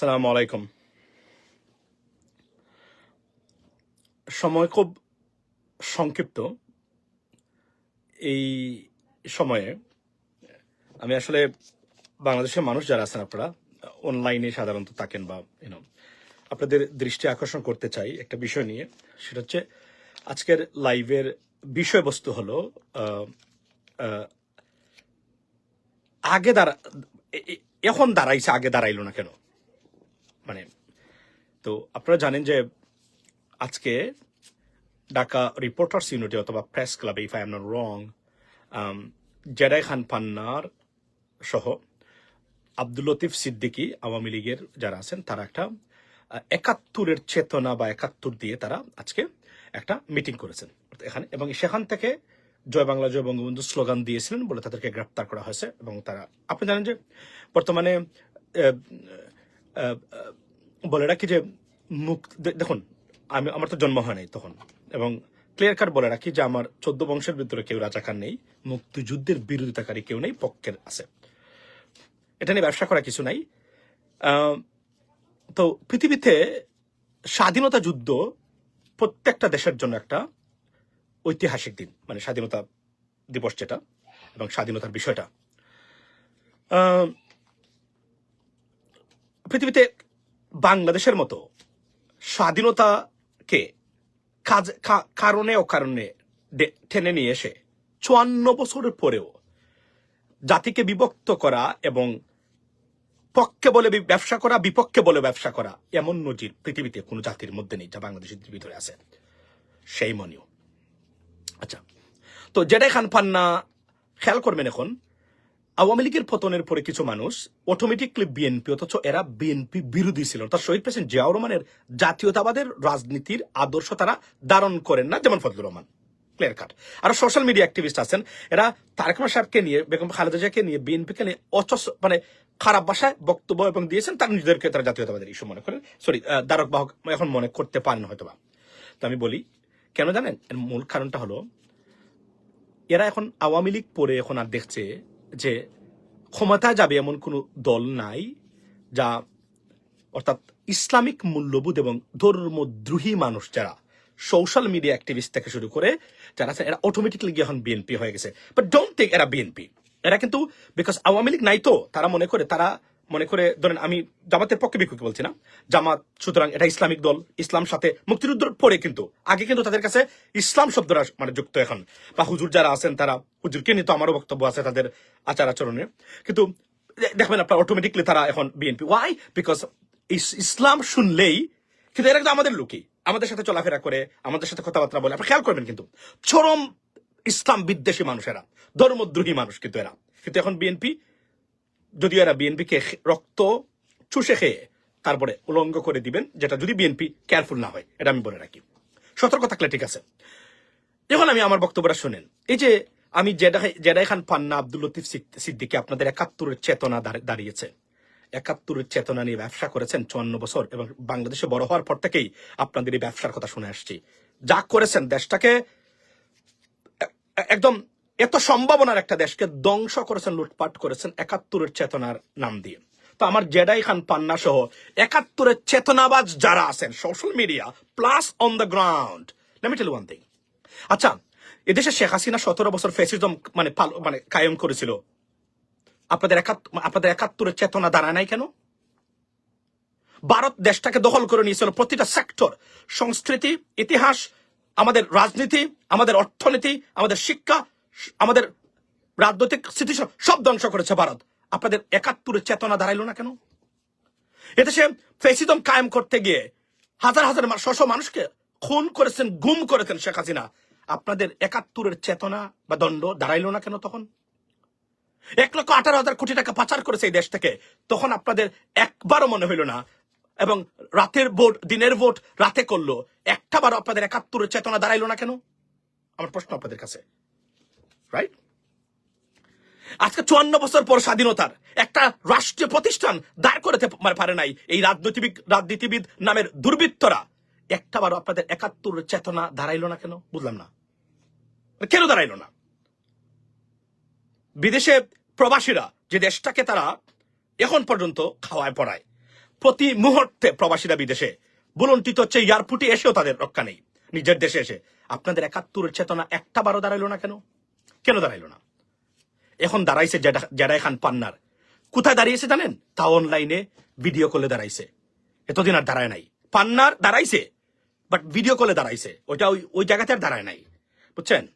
সালাম আলাইকুম। সময় খুব সংক্ষিপ্ত। এই সময়ে আমি আসলে বাংলাদেশের মানুষ যারা আছেন আপনারা, অনলাইনে সাধারণত থাকেন বা ইউনো আপনাদের দৃষ্টি আকর্ষণ করতে চাই একটা বিষয় নিয়ে। সেটা হচ্ছে আজকের লাইভের বিষয়বস্তু হলো আগে দাঁড়া এখন দাঁড়াইছে, আগে দাঁড়াইলো না কেন? তো আপনারা জানেন যে আজকে ঢাকা রিপোর্টার্স ইউনিটি অথবা প্রেস ক্লাবে if I am not wrong Jedi Khan পান্নার সহ আব্দুল লতিফ সিদ্দিকী আওয়ামী লীগের যারা আছেন, তারা একটা একাত্তরের চেতনা বা একাত্তর দিয়ে তারা আজকে একটা মিটিং করেছেন এখানে। এবং সেখান থেকে জয় বাংলা, জয় বঙ্গবন্ধু স্লোগান দিয়েছিলেন বলে তাদেরকে গ্রেপ্তার করা হয়েছে। এবং তারা, আপনি জানেন যে বর্তমানে বলে রাখি যে মুখ দেখুন, আমি, আমার তো জন্ম হয় নাই তখন। এবং ক্লিয়ার কাট বলে রাখি যে আমার চোদ্দ বংশের ভিতরে কেউ রাজাকার নেই, মুক্তিযুদ্ধের বিরোধিতাকারী কেউ নেই, পক্ষের আছে। এটা নিয়ে ব্যবসা করা কিছু নাই। তো পৃথিবীতে স্বাধীনতা যুদ্ধ প্রত্যেকটা দেশের জন্য একটা ঐতিহাসিক দিন মানে স্বাধীনতা দিবস যেটা এবং স্বাধীনতার বিষয়টা। পৃথিবীতে বাংলাদেশের মতো স্বাধীনতাকে কাজ কারণে ও কারণে ডে- টেনে নিয়ে এসে চুয়ান্ন বছরের পরেও জাতিকে বিভক্ত করা এবং পক্ষে বলে ব্যবসা করা, বিপক্ষে বলে ব্যবসা করা এমন নজির পৃথিবীতে কোনো জাতির মধ্যে নেই যা বাংলাদেশের ভিতরে আছে। সেই মনীয় আচ্ছা। তো জেডাই খান পান্না খেয়াল করবেন এখন আওয়ামী লীগের পতনের পরে কিছু মানুষ অটোমেটিকলি বিএনপি অথচ এরা বিএনপি বিরোধী ছিল। তার শহীদ প্রেসিডেন্ট জিয়াউর রহমানের জাতীয়তাবাদের রাজনীতির আদর্শ তারা ধারণ করেন না, যেমন ফজলুর রহমান। ক্লিয়ার কাট আর সোশ্যাল মিডিয়া অ্যাক্টিভিস্ট আছেন। এরা তারেক সাহেবকে নিয়ে, বেগম খালেদা জিয়াকে নিয়ে বিএনপিকে নিয়ে অচস মানে খারাপ ভাষায় বক্তব্য এবং দিয়েছেন। তার নিজেদেরকে তারা জাতীয়তাবাদের ইস্যু মনে করেন। সরি দ্বারক বাহক এখন মনে করতে পারেন হয়তোবা। তো আমি বলি, কেন জানেন? এর মূল কারণটা হলো, এরা এখন আওয়ামী লীগ পরে এখন আর দেখছে যে ক্ষমতা যাবে এমন কোনো দল নাই যা অর্থাৎ ইসলামিক মূল্যবোধ এবং ধর্মদ্রোহী মানুষ যারা সোশ্যাল মিডিয়া অ্যাক্টিভিস্ট থেকে শুরু করে যারা আছে, এরা অটোমেটিকলি গিয়ে এখন বিএনপি হয়ে গেছে। বাট ডোন্ট থিঙ্ক এরা বিএনপি এরা কিন্তু বিকজ আওয়ামী লীগ নাই তো, তারা মনে করে তারা মনে করে ধরেন আমি জামাতের পক্ষে বিপক্ষে বলছি না। জামাত সুতরাং এটা ইসলামিক দল, ইসলাম সাথে মুক্তিযুদ্ধের পরে কিন্তু, আগে কিন্তু তাদের কাছে ইসলাম শব্দটা মানে যুক্ত এখন। বা হুজুর যারা আছেন তারা, হুজুরকে নিয়ে তো আমারও বক্তব্য আছে তাদের আচার আচরণে কিন্তু দেখবেন আপনার অটোমেটিকলি তারা এখন বিএনপি ওয়াই বিকজ ইসলাম শুনলেই কিন্তু এরা কিন্তু আমাদের লোকই। আমাদের সাথে চলাফেরা করে, আমাদের সাথে কথাবার্তা বলে। আপনি খেয়াল করবেন কিন্তু, চরম ইসলাম বিদ্বেষী মানুষেরা ধর্মদ্রোহী মানুষ কিন্তু এরা। কিন্তু এখন বিএনপি যদিও এরা বিএনপিকে রক্ত চুষে খেয়ে তারপরে উলঙ্গ করে দিবেন, যেটা যদি বিএনপি কেয়ারফুল না হয়, এটা আমি বলে রাখি। সতর্ক থাকলে ঠিক আছে। এখন আমি আমার বক্তব্যটা শুনেন। এই যে আমি জেডাই জেডাই খান পান্না আব্দুল লতিফ সিদ- সিদ্দিকী আপনাদের একাত্তরের চেতনা দাঁড়- দাঁড়িয়েছে। একাত্তরের চেতনা নিয়ে ব্যবসা করেছেন চুয়ান্ন বছর এবং বাংলাদেশে বড় হওয়ার পর থেকেই আপনাদের এই ব্যবসার কথা শুনে আসছি। যা করেছেন দেশটাকে একদম এত সম্ভাবনার একটা দেশকে ধ্বংস করেছেন, লুটপাট করেছেন একাত্তরের চেতনার নাম দিয়ে। তো আমার জেডাই খান, পান্না সহ একাত্তরের চেতনাবাজ যারা আছেন social media plus on the ground one thing আচ্ছা এদেশে শেখ হাসিনা সতেরো বছর ফেসিজম মানে মানে কায়েম করেছিল। আপনাদের আপনাদের একাত্তরের চেতনা দাঁড়ায় নাই কেন? ভারত দেশটাকে দখল করে নিয়েছিল প্রতিটা সেক্টর সংস্কৃতি, ইতিহাস, আমাদের রাজনীতি, আমাদের অর্থনীতি, আমাদের শিক্ষা আমাদের রাজনৈতিক স্থিতি সব ধ্বংস করেছে ভারত। আপনাদের একাত্তরের চেতনা দাঁড়াইলো না কেন? এদেশে ফেসিদম কায়েম করতে গিয়ে হাজার হাজার শশ মানুষকে খুন করেছেন, গুম করেছেন শেখ হাসিনা। আপনাদের একাত্তরের চেতনা বা দণ্ড দাঁড়াইলো না কেন তখন? এক লক্ষ আঠারো হাজার কোটি টাকা পাচার করেছে এই দেশ থেকে। তখন আপনাদের একবারও মনে হইল না। এবং রাতের ভোট, দিনের ভোট রাতে করল। একটা বারও আপনাদের একাত্তরের চেতনা দাঁড়াইলো না কেন? আমার প্রশ্ন আপনাদের কাছে। রাইট আজকে চুয়ান্ন বছর পর স্বাধীনতার একটা রাষ্ট্রীয় প্রতিষ্ঠান দাঁড় করতে পারে নাই। এই রাজনীতিবিদ রাজনীতিবিদ নামের দুর্বৃত্তরা। একটা বারও আপনাদের একাত্তরের চেতনা দাঁড়াইলো না কেন? বুঝলাম না। কেন দাঁড়াইলো না? বিদেশে প্রবাসীরা যে দেশটাকে তারা এখন পর্যন্ত খাওয়ায় পড়ায়, প্রতি মুহূর্তে প্রবাসীরা বিদেশে। বুলন্টিত হচ্ছে এয়ারপোর্টে এসেও তাদের রক্ষা নেই। নিজের দেশে এসে। আপনাদের একাত্তর চেতনা একটা বারো দাঁড়াইলো না কেন? কেন দাঁড়াইলো না? এখন দাঁড়াইছে জেডা- জেডাই খান পান্নার। কোথায় দাঁড়িয়েছে জানেন? তা অনলাইনে ভিডিও কলে দাঁড়াইছে। এতদিন আর দাঁড়ায় নাই। পান্নার দাঁড়াইছে বাট ভিডিও কলে দাঁড়াইছে। ওইটা ওই ওই জায়গাতে আর দাঁড়ায় নাই। বুঝছেন?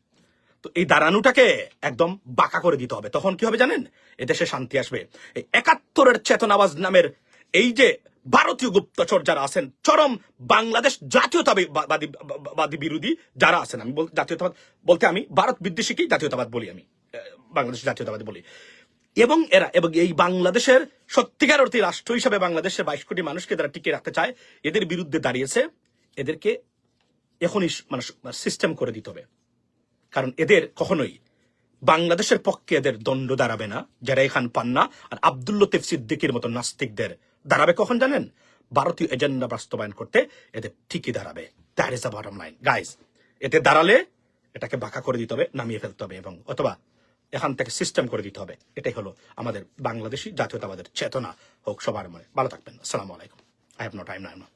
তো এই দাঁড়ানোটাকে একদম বাঁকা করে দিতে হবে। তখন কি হবে জানেন? এদেশে শান্তি আসবে। এই একাত্তরের চেতনাবাজ নামের এই যে ভারতীয় গুপ্তচর যারা আছেন, চরম বাংলাদেশ জাতীয়তাবাদী বিরোধী যারা আছেন, আমি জাতীয়তাবাদ বলতে আমি ভারত বিদ্বেষীকেই জাতীয়তাবাদ বলি আমি বাংলাদেশ জাতীয়তাবাদ বলি। এবং এরা, এবং এই বাংলাদেশের সত্যিকার অর্থে রাষ্ট্র হিসাবে বাংলাদেশের বাইশ কোটি মানুষকে যারা টিকে রাখতে চায়, এদের বিরুদ্ধে দাঁড়িয়েছে, এদেরকে এখনই মানে সিস্টেম করে দিতে হবে। কারণ এদের কখনোই বাংলাদেশের পক্ষে এদের দণ্ড দাঁড়াবে না, যারা এখান পান্না, আর আব্দুল লতিফ সিদ্দিকির মতো নাস্তিকদের দাঁড়াবে কখন জানেন? ভারতীয় এজেন্ডা বাস্তবায়ন করতে এতে ঠিকই দাঁড়াবে। That is the bottom line guys এতে দাঁড়ালে এটাকে বাঁকা করে দিতে হবে, নামিয়ে ফেলতে হবে এবং অথবা এখান থেকে সিস্টেম করে দিতে হবে। এটাই হলো আমাদের বাংলাদেশি জাতীয়তাবাদের চেতনা। হোক, সবার মনে। ভালো থাকবেন। আসসালামু আলাইকুম। I have no time now